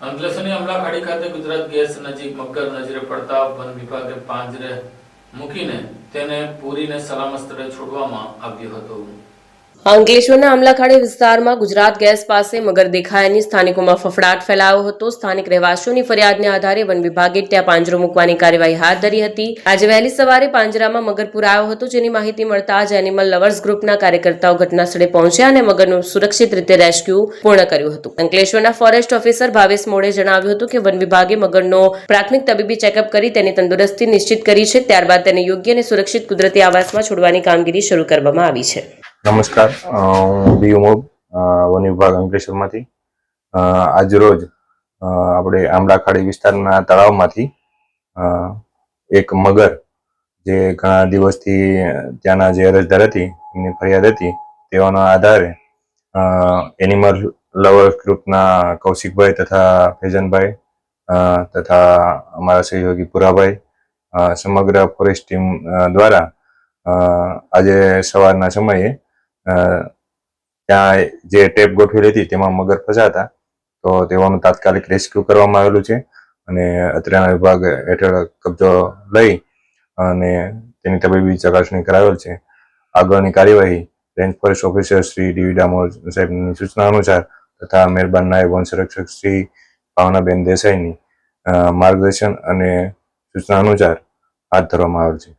અંકલેશ્વરની અમલાખાડી ખાતે ગુજરાત ગેસ નજીક મગર નજરે પડતા વન વિભાગે પાંજરે મૂકીને તેને પૂરીને સલામત સ્થળે છોડવામાં આવ્યું હતું. અંકલેશ્વરના અમલાખાડી વિસ્તારમાં ગુજરાત ગેસ પાસે મગર દેખાયાની સ્થાનિકોમાં ફફડાટ ફેલાયો હતો. સ્થાનિક રહેવાસીઓની ફરિયાદને આધારે વન વિભાગે ત્યાં પાંજરો મૂકવાની કાર્યવાહી હાથ ધરી હતી. આજે વહેલી સવારે પાંજરામાં મગર પુરાયો હતો. જેની માહિતી મળતા જ એનિમલ લવર્સ ગ્રુપના કાર્યકર્તાઓ ઘટના સ્થળે પહોંચ્યા અને મગરનું સુરક્ષિત રીતે રેસ્ક્યુ પૂર્ણ કર્યું હતું. અંકલેશ્વરના ફોરેસ્ટ ઓફિસર ભાવેશ મોડે જણાવ્યું હતું કે વન વિભાગે મગરનો પ્રાથમિક તબીબી ચેકઅપ કરી તેની તંદુરસ્તી નિશ્ચિત કરી છે. ત્યારબાદ તેને યોગ્ય અને સુરક્ષિત કુદરતી આવાસમાં છોડવાની કામગીરી શરૂ કરવામાં આવી છે. નમસ્કાર. હું બી ઉમોબ વન વિભાગ અંકલેશ્વરમાંથી. આજરોજ આપણે આંબલાખાડી વિસ્તારના તળાવમાંથી એક મગર જે ઘણા દિવસથી ત્યાંના જે અરજદાર હતી, એમની ફરિયાદ હતી, તેઓના આધારે એનિમલ લવર ગ્રુપના કૌશિકભાઈ તથા ફેજનભાઈ તથા અમારા સહયોગી પુરાભાઈ સમગ્ર ફોરેસ્ટ ટીમ દ્વારા આજે સવારના સમયે ત્યાં જે ટેપ ગોઠવેલી હતી તેમાં મગર ફસાતા તો તેઓનું તાત્કાલિક રેસ્ક્યુ કરવામાં આવેલું છે અને અત્રેના વિભાગ હેઠળ કબજો લઈ અને તેની તબીબી ચકાસણી કરાવેલ છે. આગળની કાર્યવાહી range forest officer Shri D V Damor સાહેબની સૂચના અનુસાર તથા મહેરબાન નાયબ વન સંરક્ષક શ્રી ભાવનાબેન દેસાઈની માર્ગદર્શન અને સૂચના અનુસાર હાથ ધરવામાં આવેલ છે.